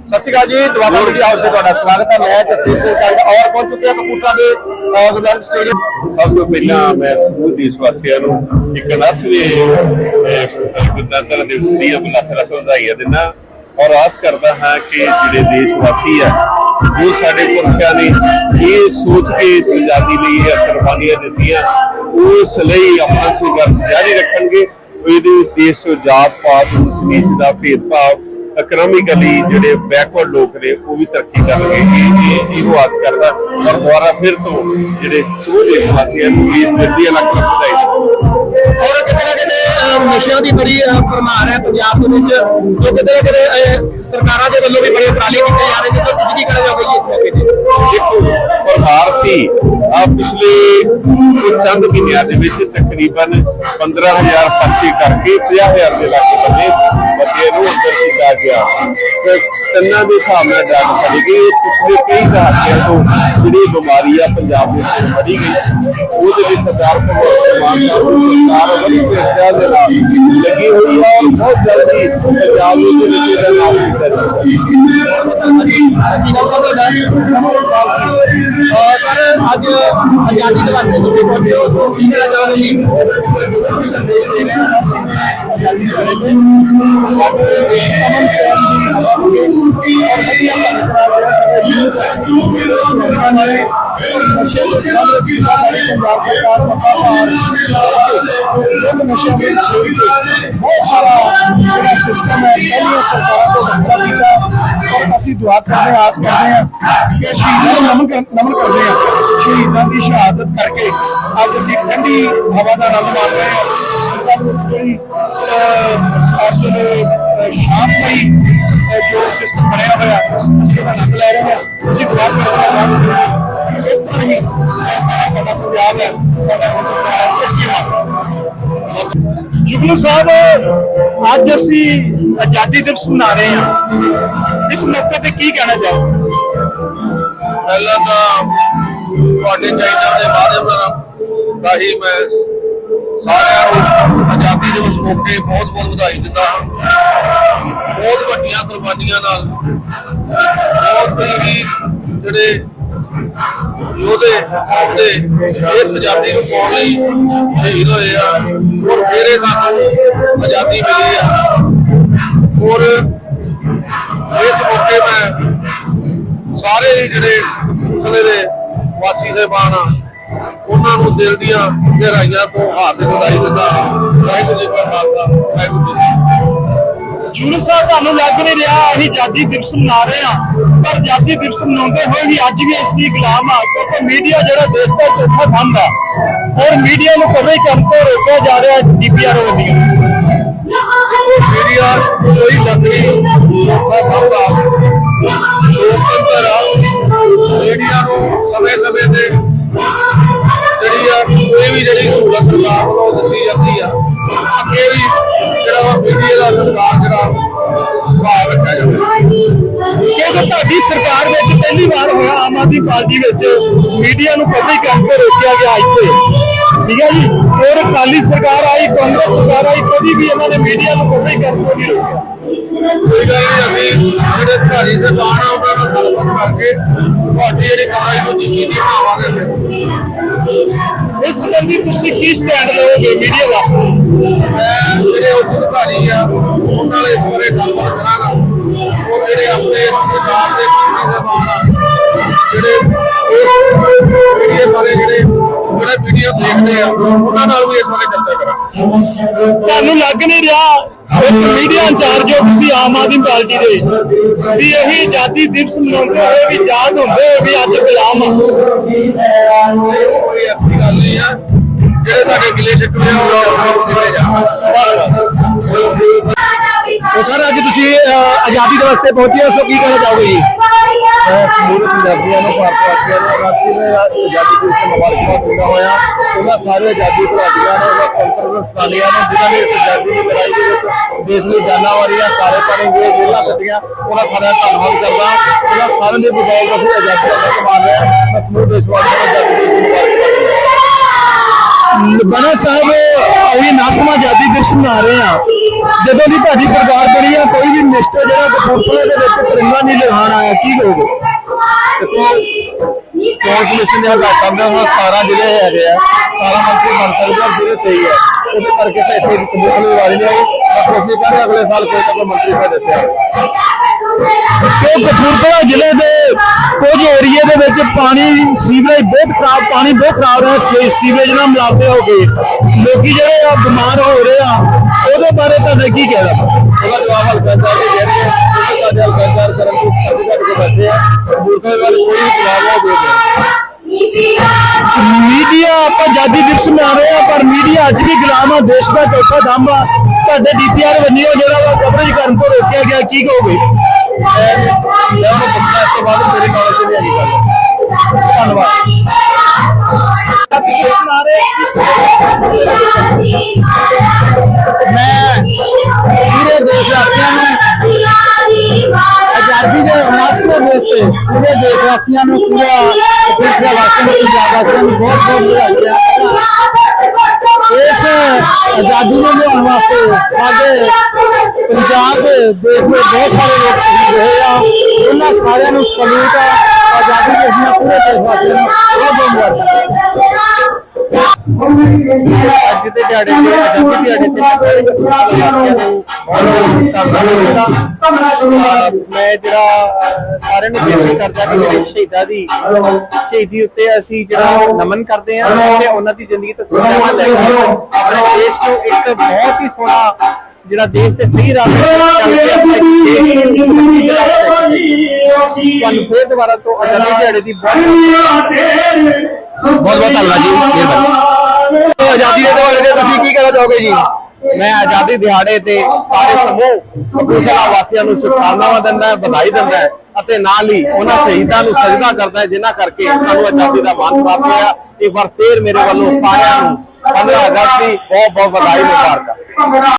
ਸਤਿ ਸ਼੍ਰੀ ਅਕਾਲ ਜੀ Doaba media house ਤੇ ਤੁਹਾਡਾ ਸਵਾਗਤ ਹੈ। ਮੈਂ ਜਸਦੀਪ ਸਿੰਘ ਕੰਗ ਔਰ ਪਹੁੰਚ ਚੁੱਕੇ ਹਾਂ ਕਪੂਰਥਲਾ ਦੇ ਅਹ, ਸਟੇਡੀਅਮ। ਸਭ ਤੋਂ ਪਹਿਲਾਂ ਮੈਂ ਸਮੂਹ ਦੇਸ਼ ਵਾਸੀਆਂ ਨੂੰ ਇੱਕ ਨਸਵੇ ਗਣਤੰਤਰ ਦਿਵਸ ਦੀ ਲੱਖ ਲੱਖ ਵਧਾਈਆਂ ਦਿੰਦਾ ਔਰ ਆਸ ਕਰਦਾ ਹਾਂ ਕਿ ਜਿਹੜੇ ਦੇਸ਼ ਵਾਸੀ ਆ ਜੋ ਸਾਡੇ ਪੁਰਖਿਆਂ ਨੇ ਇਹ ਸੋਚ ਕੇ ਇਸ ਆਜ਼ਾਦੀ ਲਈ ਇਹ ਕੁਰਬਾਨੀਆਂ ਦਿੱਤੀਆਂ ਉਸ ਲਈ ਆਪਣਾ ਸੰਘਰਸ਼ ਜਾਰੀ ਰੱਖਣਗੇ। ਇਹਦੇ ਦੇਸ਼ ਤੋਂ ਜਾਤ ਪਾਤ ਉਸ ਨੀਚ ਦਾ ਭੇਦਭਾਵ ਇਕਨੋਮਿਕਲੀ ਜਿਹੜੇ ਬੈਕਵਰਡ ਲੋਕ ਨੇ ਉਹ ਵੀ ਤਰੱਕੀ ਕਰਨਗੇ। ਇਹ ਇਹ ਇਹੋ ਆਸ ਕਰਦਾ ਔਰ ਦੁਬਾਰਾ ਫਿਰ ਤੋਂ ਜਿਹੜੇ ਸਮੂਹ ਦੇਸ਼ ਵਾਸੀਆਂ ਨੂੰ ਇਸ ਦਿਨ ਦੀ ਲੱਖ ਲੱਖ ਵਧਾਈ ਔਰ ਕਿਤੇ ਨਾ ਕਿਤੇ ਨਸ਼ਿਆਂ ਦੀ ਬੜੀ ਅਹ, ਭਰਮਾਰ ਹੈ ਪੰਜਾਬ ਦੇ ਵਿੱਚ। ਸੋ ਕਿਤੇ ਨਾ ਕਿਤੇ ਸਰਕਾਰਾਂ ਦੇ ਵੱਲੋਂ ਵੀ ਬੜੇ ਉਪਰਾਲੇ ਕੀਤੇ ਜਾ ਰਹੇ ਨੇ ਸੋ ਤੁਸੀਂ ਕੀ ਕਹਿਣਾ ਚਾਹੋਗੇ ਇਸ ਮੌਕੇ ਤੇ। ਦੇਖੋ ਪ੍ਰਭਾਰ ਸੀ। ਆ ਪਿਛਲੇ ਚੰਦ ਮਹੀਨਿਆਂ ਦੇ ਵਿੱਚ ਤਕਰੀਬਨ 15000 ਪਰਚੇ ਕਰਕੇ 50000 ਦੇ ਲਾਗੇ ਬੰਦੇ ਬੰਦੇ ਨੂੰ ਅੰਦਰ ਕੀਤਾ ਗਿਆ ਤੇ ਤਿੰਨਾਂ ਦੇ ਹਿਸਾਬ ਨਾਲ ਡਰਗ ਫੜੀ ਗਈ ਇਹ ਪਿਛਲੇ ਕਈ ਦਹਾਕਿਆਂ ਤੋਂ ਜਿਹੜੀ ਬਿਮਾਰੀ ਆ, ਪੰਜਾਬ ਦੇ ਵਿੱਚ ਫੜੀ ਗਈ ਸੀ। ਉਹਦੇ ਲਈ ਸਰਦਾਰ ਭਗਵੰਤ ਮਾਨ ਸਾਹਿਬ ਦੀ ਸਰਕਾਰ ਬੜੀ ਸਿੱਧਾ ਦੇ ਨਾਲ ਲੱਗੀ ਹੋਈ ਹੈ ਔਰ ਬਹੁਤ ਜਲਦੀ ਪੰਜਾਬ ਦੇ ਵਿੱਚ ਇਹਦਾ ਨਾਮ ਕੀਤਾ ਜਾਏਗਾ ਕੀ ਨਾਮ ਹੈ ਤੁਹਾਡਾ ਅਹ, ਸਰ ਅੱਜ ਆਜ਼ਾਦੀ ਦੇ ਵਾਸਤੇ ਤੁਸੀਂ ਪਹੁੰਚੇ ਹੋ ਸੋ ਕੀ ਕਹਿਣਾ ਚਾਹੋਗੇ ਜੀ ਸੰਦੇਸ਼ ਦੇ ਰਹੇ ਜਿਹੜਾ ਬਹੁਤ ਸਾਰਾ ਜਿਹੜਾ ਸਿਸਟਮ ਹੈ ਪਹਿਲੀਆਂ ਸਰਕਾਰਾਂ ਤੋਂ ਵੱਖਰਾ ਕੀਤਾ ਔਰ ਅਸੀਂ ਦੁਆ ਕਰਦੇ ਹਾਂ ਆਸ ਕਰਦੇ ਹਾਂ ਕਿ ਸ਼ਹੀਦਾਂ ਨੂੰ ਨਮਨ ਕਰ- ਨਮਨ ਕਰਦੇ ਹਾਂ ਸ਼ਹੀਦਾਂ ਦੀ ਸ਼ਹਾਦਤ ਕਰਕੇ ਅੱਜ ਅਸੀਂ ਠੰਡੀ ਹਵਾ ਦਾ ਆਨੰਦ ਮਾਣ ਰਹੇ ਹਾਂ ਤੇ ਸਾਡੇ ਵਿੱਚ ਜਿਹੜੀ ਅਹ, ਇਸ ਵੇਲੇ ਅਹ, ਸ਼ਾਂਤਮਈ ਅਹ, ਜੋ ਸਿਸਟਮ ਬਣਿਆ ਹੋਇਆ ਅਸੀਂ ਉਹਦਾ ਆਨੰਦ ਲੈ ਹੋਵੇ ਸਾਹਿਬ, ਅੱਜ ਅਸੀਂ ਆਜ਼ਾਦੀ ਦਿਵਸ ਮਨਾ ਰਹੇ ਹਾਂ। ਇਸ ਮੌਕੇ ਤੇ ਕੀ ਕਹਿਣਾ ਚਾਹੋਗੇ? ਪਹਿਲਾਂ ਤਾਂ ਤੁਹਾਡੇ ਚੈਨਲ ਦੇ ਮਾਧਿਅਮ ਦਾ ਹੀ ਮੈਂ ਸਾਰਿਆਂ ਨੂੰ ਆਜ਼ਾਦੀ ਦਿਵਸ ਮੌਕੇ ਬਹੁਤ ਬਹੁਤ ਵਧਾਈ ਦਿੰਦਾ ਹਾਂ। ਬਹੁਤ ਵੱਡੀਆਂ ਕੁਰਬਾਨੀਆਂ ਨਾਲ ਬਹੁਤ ਹੀ ਜਿਹੜੇ ਯੋਧੇ ਦੇ ਇਸ ਆਜ਼ਾਦੀ ਨੂੰ ਪਾਉਣ ਲਈ ਸ਼ਹੀਦ ਹੋਏ ਆ। ਔਰ ਫੇਰੇ ਸਾਨੂੰ ਆਜ਼ਾਦੀ ਮਿਲੀ ਆ। ਔਰ ਇਸ ਮੌਕੇ ਮੈਂ ਸਾਰੇ ਜਿਹੜੇ ਕਲੇ ਦੇ ਵਾਸੀ ਸਹਿਬਾਨ ਆ, ਉਹਨਾਂ ਨੂੰ ਦਿਲ ਦੀਆਂ ਗਹਿਰਾਈਆਂ ਤੋਂ ਹਾਰਦਿਕ ਵਧਾਈ ਦਿੰਦਾ ਵਾਹਿਗੁਰੂ ਜੀ ਕਾ ਖਾਲਸਾ, ਵਾਹਿਗੁਰੂ ਜੀ ਕੀ ਸਾਹਿਬ, ਤੁਹਾਨੂੰ ਲੱਗ ਨਹੀਂ ਰਿਹਾ, ਅਸੀਂ ਆਜ਼ਾਦੀ ਦਿਵਸ ਮਨਾ ਰਹੇ ਹਾਂ। ਪਰ ਆਜ਼ਾਦੀ ਦਿਵਸ ਮਨਾਉਂਦੇ ਹੋਏ ਵੀ ਅੱਜ ਵੀ ਅਸੀਂ ਗੁਲਾਮ ਆ, ਕਿਉਂਕਿ ਮੀਡੀਆ ਜਿਹੜਾ ਦੇਸ਼ ਦਾ ਚੌਥਾ ਥੰਮ ਆ, ਔਰ ਮੀਡੀਆ ਨੂੰ ਕਦੇ ਕੰਮ ਤੋਂ ਰੋਕਿਆ ਜਾ ਰਿਹਾ ਡੀਪੀਆਰ ਵੱਲੋਂ ਮੀਡੀਆ ਕੋਈ ਸ਼ੱਕ ਨਹੀਂ, ਚੌਥਾ ਖਾਉਂਦਾ ਲੋਕਤੰਤਰ ਆ। ਮੀਡੀਆ ਨੂੰ ਸਮੇਂ ਸਮੇਂ ਤੇ ਜਿਹੜੀ ਆ ਕੋਈ ਵੀ ਜਿਹੜੀ ਸਹੂਲਤ ਸਰਕਾਰ ਵੱਲੋਂ ਦਿੱਤੀ ਜਾਂਦੀ ਤੁਹਾਡੀ ਸਰਕਾਰ ਵਿੱਚ ਪਹਿਲੀ ਵਾਰ ਹੋਇਆ ਆਮ ਆਦਮੀ ਪਾਰਟੀ ਵਿੱਚ। ਮੀਡੀਆ ਨੂੰ ਕਦੇ ਕੰਮ ਤੋਂ ਰੋਕਿਆ ਗਿਆ ਇੱਥੇ ਠੀਕ ਹੈ ਜੀ? ਔਰ ਅਕਾਲੀ ਸਰਕਾਰ ਆਈ ਕਾਂਗਰਸ ਸਰਕਾਰ ਆਈ ਕਦੀ ਵੀ ਇਹਨਾਂ ਨੇ ਮੀਡੀਆ ਨੂੰ ਕਦੇ ਕੰਮ ਤੋਂ ਨਹੀਂ ਰੋਕਿਆ। ਕੋਈ ਗੱਲ ਨਹੀਂ ਅਸੀਂ ਜਿਹੜੇ ਧਾਰੀ ਦੇ ਬਾਣ ਆ ਉਹਨਾਂ ਨਾਲ ਗੱਲਬਾਤ ਕਰਕੇ ਤੁਹਾਡੀ ਜਿਹੜੀ ਕਮਾਈ ਨੂੰ ਜਿੰਨੀ ਦੀ ਬਣਾਵਾਂਗੇ ਇਸ ਸੰਬੰਧੀ ਤੁਸੀਂ ਕੀ ਸਟੈਂਡ ਲਓਗੇ ਮੀਡੀਆ ਵਾਸਤੇ? ਮੈਂ ਜਿਹੜੇ ਉੱਚ ਅਧਿਕਾਰੀ ਆ ਉਹਨਾਂ ਨਾਲ ਇਸ ਬਾਰੇ ਗੱਲਬਾਤ ਕਰਾਂਗਾ। ਜਿਹੜੇ ਵੀਡੀਓ ਦੇਖਦੇ ਆ ਉਹਨਾਂ ਨਾਲ ਵੀ ਇਸ ਬਾਰੇ ਚਰਚਾ ਕਰਾਂਗੇ। ਤੁਹਾਨੂੰ ਲੱਗ ਨਹੀਂ ਰਿਹਾ ਇੱਕ ਮੀਡੀਆ ਇੰਚਾਰਜ ਹੋ ਤੁਸੀਂ ਆਮ ਆਦਮੀ ਪਾਰਟੀ ਦੇ। ਵੀ ਇਹੀ ਆਜ਼ਾਦੀ ਦਿਵਸ ਮਨਾਉਂਦੇ ਹੋਏ ਵੀ ਯਾਦ ਹੁੰਦੇ ਹੋਏ ਵੀ ਅੱਜ ਗੁਲਾਮ ਆ। ਕੋਈ ਐਸੀ ਗੱਲ ਨਹੀਂ ਆ ਜਿਹੜੇ ਤੁਹਾਡੇ ਗਿਲੇ ਸ਼ਿਕਵੇ ਉਹ ਸਰ ਅੱਜ ਤੁਸੀਂ ਆਜ਼ਾਦੀ ਦਿਵਸ ਤੇ ਪਹੁੰਚੇ ਹੋ ਸੋ ਕੀ ਕਹਿਣਾ ਚਾਹੋਗੇ ਜੀ ਸਮੂਹ ਪੰਜਾਬੀਆਂ ਨੂੰ ਭਾਰਤ ਵਾਸੀਆਂ ਨੂੰ ਰਾਸ਼ਟਰੀ ਨੂੰ ਆਜ਼ਾਦੀ ਦਿਵਸ ਮੁਬਾਰਕਬਾਦ ਦਿੰਦਾ ਹੋਇਆ ਉਹਨਾਂ ਸਾਰੇ ਆਜ਼ਾਦੀ ਘੁਲਾਟੀਆਂ ਨੂੰ ਉਹਨਾਂ ਸੁਤੰਤਰ ਸਥਾਨੀਆਂ ਨੂੰ ਜਿਨ੍ਹਾਂ ਨੇ ਇਸ ਆਜ਼ਾਦੀ ਦੀ ਲੜਾਈ ਦੇ ਵਿੱਚ ਦੇਸ਼ ਲਈ ਜਾਨਾਂ ਵਾਰੀਆਂ ਕਾਰੇ ਪਾਣੀ ਦੀਆਂ ਜੇਲ੍ਹਾਂ ਕੱਟੀਆਂ ਉਹਨਾਂ ਸਾਰਿਆਂ ਦਾ ਧੰਨਵਾਦ ਕਰਦਾ ਉਹਨਾਂ ਸਾਰਿਆਂ ਦੇ ਬਗੈਰ ਅਸੀਂ ਆਜ਼ਾਦੀ ਦਾ ਸਨਮਾਨ ਹੈ ਸਮੂਹ ਦੇਸ਼ਵਾਸੀਆਂ ਨੂੰ ਆਜ਼ਾਦੀ ਦਿਵਸ ਮੁਬਾਰਕ ਬਣਾ ਸਾਹਿਬ, ਅਸੀਂ ਨਾਸਮਾ ਆਜ਼ਾਦੀ ਦਿਵਸ ਮਨਾ ਰਹੇ ਆ ਜਦੋਂ ਦੀ ਤੁਹਾਡੀ ਸਰਕਾਰ ਬਣੀ ਆ, ਕੋਈ ਵੀ ਮਿਨਿਸਟਰ ਜਿਹੜਾ ਕਪੂਰਥਲੇ ਦੇ ਵਿੱਚ ਤਿਰੰਗਾ ਨਹੀਂ ਲਗਾਉਣ ਆਇਆ, ਕੀ ਕਹੋਗੇ? ਚੋਣ ਕਮਿਸ਼ਨ ਦੇ ਹਾਲਾਤਾਂ ਦੇ ਹੁਣ 17 ਜ਼ਿਲ੍ਹੇ ਹੈਗੇ ਆ। 17 ਮੰਤਰੀ ਬਣ ਸਕਦੇ ਆ ਜਿਹੜੇ 23 ਆ। ਉਹਦੇ ਕਰਕੇ ਤਾਂ ਇੱਥੇ ਕਪੂਰਥਲੇ ਵਾਲੀ ਨਹੀਂ ਆਈ। ਅਸੀਂ ਕਹਿੰਦੇ ਅਗਲੇ ਸਾਲ ਕੋਈ ਨਾ ਕੋਈ ਮੰਤਰੀ ਸਾਹਿਬ ਦਿੱਤੇ ਆ ਕਿ ਕਪੂਰਥਲਾ ਜ਼ਿਲ੍ਹੇ ਦੇ ਕੁਝ ਏਰੀਏ ਦੇ ਵਿੱਚ ਪਾਣੀ ਸੀਵਰੇਜ ਬਹੁਤ ਖਰਾਬ ਪਾਣੀ ਬਹੁਤ ਖਰਾਬ ਹੈ ਸੀਵਰੇਜ ਨਾਲ ਮਿਲਾਵਟ ਹੋ ਗਈ ਲੋਕੀ ਜਿਹੜੇ ਆ ਬਿਮਾਰ ਹੋ ਰਹੇ ਆ ਉਹਦੇ ਬਾਰੇ ਤੁਹਾਡਾ ਕੀ ਕਹਿਣਾ? ਉਹਦਾ ਜਵਾਬ ਹਲਕਾ ਸਾਹਿਬ ਦੇ ਜਿਹੜੇ ਸਾਡੇ ਹਲਕਾ ਸਾਹਿਬ ਕਰਨ ਦੀ ਸਾਡੇ ਕਰਕੇ ਬੈਠੇ ਆ। ਕਪੂਰਥਲੇ ਵਾਲੇ ਕੋਈ ਜਵਾਬ ਨਾ ਦੇ ਮੀਡੀਆ ਆਪਾਂ ਆਜ਼ਾਦੀ ਦਿਵਸ ਮਨਾ ਰਹੇ ਆ ਪਰ ਮੀਡੀਆ ਅੱਜ ਵੀ ਗੁਲਾਮ ਆ ਦੇਸ਼ ਦਾ ਚੌਥਾ ਦਮ ਆ। ਤੁਹਾਡੇ ਡੀਪੀਆਰ ਵੱਲੋਂ ਜਿਹੜਾ ਵਾ ਕਵਰੇਜ ਕਰਨ ਤੋਂ ਰੋਕਿਆ ਗਿਆ ਕੀ ਕਹੋਗੇ? ਮੈਂ ਉਹਨੂੰ ਪੁੱਛਣਾ ਇਸ ਤੋਂ ਬਾਅਦ ਮੇਰੇ ਕਾਲਜ ਤੇ ਨਹੀਂ ਆਈ ਗੱਲ ਧੰਨਵਾਦ। ਮੈਂ ਪੂਰੇ ਦੇਸ਼ ਵਾਸੀਆਂ ਨੂੰ ਆਜ਼ਾਦੀ ਦੇ 69ਵੇਂ ਦਿਵਸ ਤੇ ਪੂਰੇ ਦੇਸ਼ ਵਾਸੀਆਂ ਨੂੰ ਪੂਰਾ ਕਪੂਰਥਲਾ ਵਾਸੀਆਂ ਨੂੰ ਪੰਜਾਬ ਵਾਸੀਆਂ ਨੂੰ ਬਹੁਤ ਬਹੁਤ ਵਧਾਈਆਂ ਆਜ਼ਾਦੀ ਨੂੰ ਲਿਆਉਣ ਵਾਸਤੇ ਸਾਡੇ ਪੰਜਾਬ ਦੇ ਦੇਸ਼ ਦੇ ਬਹੁਤ ਸਾਰੇ ਲੋਕ ਸ਼ਹੀਦ ਹੋਏ ਆ। ਉਹਨਾਂ ਸਾਰਿਆਂ ਨੂੰ ਸਲੂਟ ਆ। ਅੱਜ ਦੇ ਦਿਹਾੜੇ ਤੇ ਆਜ਼ਾਦੀ ਦਿਹਾੜੇ ਤੇ ਮੈਂ ਸਾਰੇ ਵਾਸੀਆਂ ਨੂੰ ਬਹੁਤ ਧੰਨਵਾਦ ਕਰਦਾ ਮੈਂ ਜਿਹੜਾ ਸਾਰਿਆਂ ਨੂੰ ਬੇਨਤੀ ਕਰਦਾ ਕਿ ਜਿਹੜੇ ਸ਼ਹੀਦਾਂ ਦੀ ਸ਼ਹੀਦੀ ਉੱਤੇ ਅਸੀਂ ਜਿਹੜਾ ਨਮਨ ਕਰਦੇ ਹਾਂ ਤੇ ਉਹਨਾਂ ਦੀ ਜ਼ਿੰਦਗੀ ਤੋਂ ਸਿੱਖਿਆ ਲੈ ਕੇ ਆਪਣੇ ਦੇਸ਼ ਨੂੰ ਇੱਕ ਬਹੁਤ ਹੀ ਸੋਹਣਾ ਜਿਹੜਾ ਦੇਸ਼ ਤੇ ਸਹੀ ਰਾਹ ਤੁਹਾਨੂੰ ਫੇਰ ਦੁਬਾਰਾ ਤੋਂ ਆਜ਼ਾਦੀ ਦਿਹਾੜੇ ਦੀ ਬਹੁਤ ਬਹੁਤ ਬਹੁਤ ਧੰਨਵਾਦ ਜੀ। ਮਿਹਰਬਾਨੀ। ਆਜ਼ਾਦੀ ਦੇ ਦਿਹਾੜੇ ਤੇ ਤੁਸੀਂ ਕੀ ਕਹਿਣਾ ਚਾਹੋਗੇ ਜੀ? ਮੈਂ ਆਜ਼ਾਦੀ ਦਿਹਾੜੇ ਤੇ ਸਾਰੇ ਸਮੂਹ ਕਪੂਰਥਲਾ ਵਾਸੀਆਂ ਨੂੰ ਸ਼ੁਭਕਾਮਨਾਵਾਂ ਦਿੰਦਾ ਵਧਾਈ ਦਿੰਦਾ ਹਾਂ ਅਤੇ ਨਾਲ ਹੀ ਉਹਨਾਂ ਸ਼ਹੀਦਾਂ ਨੂੰ ਸਜਦਾ ਕਰਦਾ ਹੈ, ਜਿਨ੍ਹਾਂ ਕਰਕੇ ਸਾਨੂੰ ਆਜ਼ਾਦੀ ਦਾ ਮਾਣ ਪ੍ਰਾਪਤ ਹੋਇਆ। ਇੱਕ ਵਾਰ ਫੇਰ ਮੇਰੇ ਵੱਲੋਂ ਸਾਰਿਆਂ ਨੂੰ 15 ਅਗਸਤ ਦੀ ਬਹੁਤ ਬਹੁਤ ਵਧਾਈ ਮੁਬਾਰਕਾਂ।